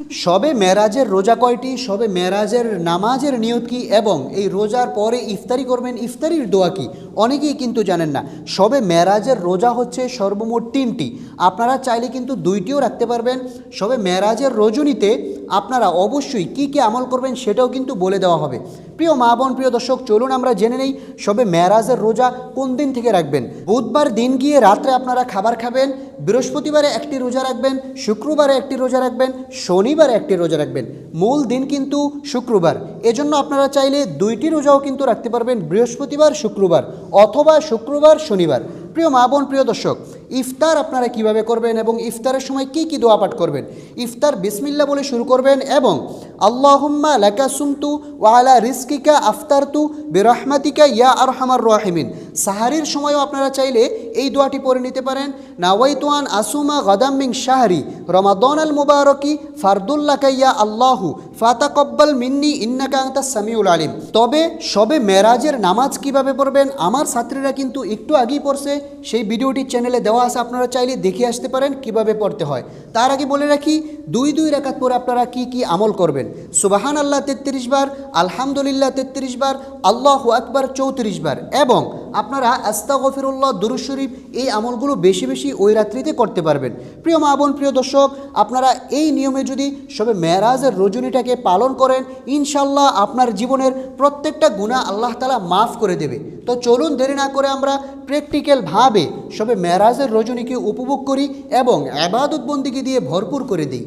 সবে মেরাজের রোজা কয়টি? সবে মেরাজের নামাজের নিয়ত কি? এবং এই রোজার পরে ইফতারি করবেন, ইফতারির দোয়া কি? অনেকেই কিন্তু জানেন না। সবে মেরাজের রোজা হচ্ছে সর্বমোট তিনটি। আপনারা চাইলে কিন্তু দুইটিও রাখতে পারবেন। সবে মেরাজের রজনীতে আপনারা অবশ্যই কি কি আমল করবেন সেটাও কিন্তু বলে দেওয়া হবে। প্রিয় মা বোন, প্রিয় দর্শক, চলুন আমরা জেনে নেই সবে মেরাজের রোজা কোন দিন থেকে রাখবেন। বুধবার দিন গিয়ে রাত্রে আপনারা খাবার খাবেন, বৃহস্পতিবারে একটি রোজা রাখবেন, শুক্রবারে একটি রোজা রাখবেন, শনিবারে একটি রোজা রাখবেন। মূল দিন কিন্তু শুক্রবার। এজন্য আপনারা চাইলে দুইটি রোজাও কিন্তু রাখতে পারবেন, বৃহস্পতিবার, শুক্রবার, অথবা শুক্রবার, শনিবার। প্রিয় মা বোন, প্রিয় দর্শক, ইফতার আপনারা কীভাবে করবেন এবং ইফতারের সময় কি কি দোয়া পাঠ করবেন? ইফতার বিসমিল্লা বলে শুরু করবেন এবং আল্লাহুম্মা লাকা সুমতু ওয়ালা রিস্কিকা আফতারতু বিরহমাতিকা ইয়া আরহামার রাহিমিন। সাহারির সময়ও আপনারা চাইলে এই দোয়াটি পড়ে নিতে পারেন। নাওয়াইতুয়ান আসুমা গদাম্মিং শাহরি, রমাদন আল মুবারকি ফারদুল্লাকা ইয়া আল্লাহু, ফাতাকব্বাল মিন্নি ইন্নাকা আংতা সামিউল আলিম। তবে সবে মেরাজের নামাজ কীভাবে পড়বেন, আমার ছাত্রীরা কিন্তু একটু আগেই পড়ছে। সেই ভিডিওটি চ্যানেলে দেওয়া আছে, আপনারা চাইলে দেখে আসতে পারেন কীভাবে পড়তে হয়। তার আগে বলে রাখি, দুই দুই রেখাত পরে আপনারা কি কি আমল করবেন? সুবাহান আল্লাহ তেত্রিশ বার, আলহামদুলিল্লাহ তেত্রিশ বার, আল্লাহ আকবার চৌত্রিশ বার এবং আপনারা আস্তা গফিরুল্লাহ দুরুজ শরীফ এই আমলগুলো বেশি বেশি ওই রাত্রিতে করতে পারবেন। প্রিয় মা বোন, প্রিয় দর্শক, আপনারা এই নিয়মে যদি সবে মেরাজের রজনীটাকে পালন করেন ইনশাল্লাহ আপনার জীবনের প্রত্যেকটা গুণা আল্লাহ তালা মাফ করে দেবে। তো চলুন দেরি না করে আমরা প্র্যাকটিক্যালভাবে সবে মেরাজের রজনীকে উপভোগ করি এবং আবাদত বন্দিকে দিয়ে ভরপুর করে দিই।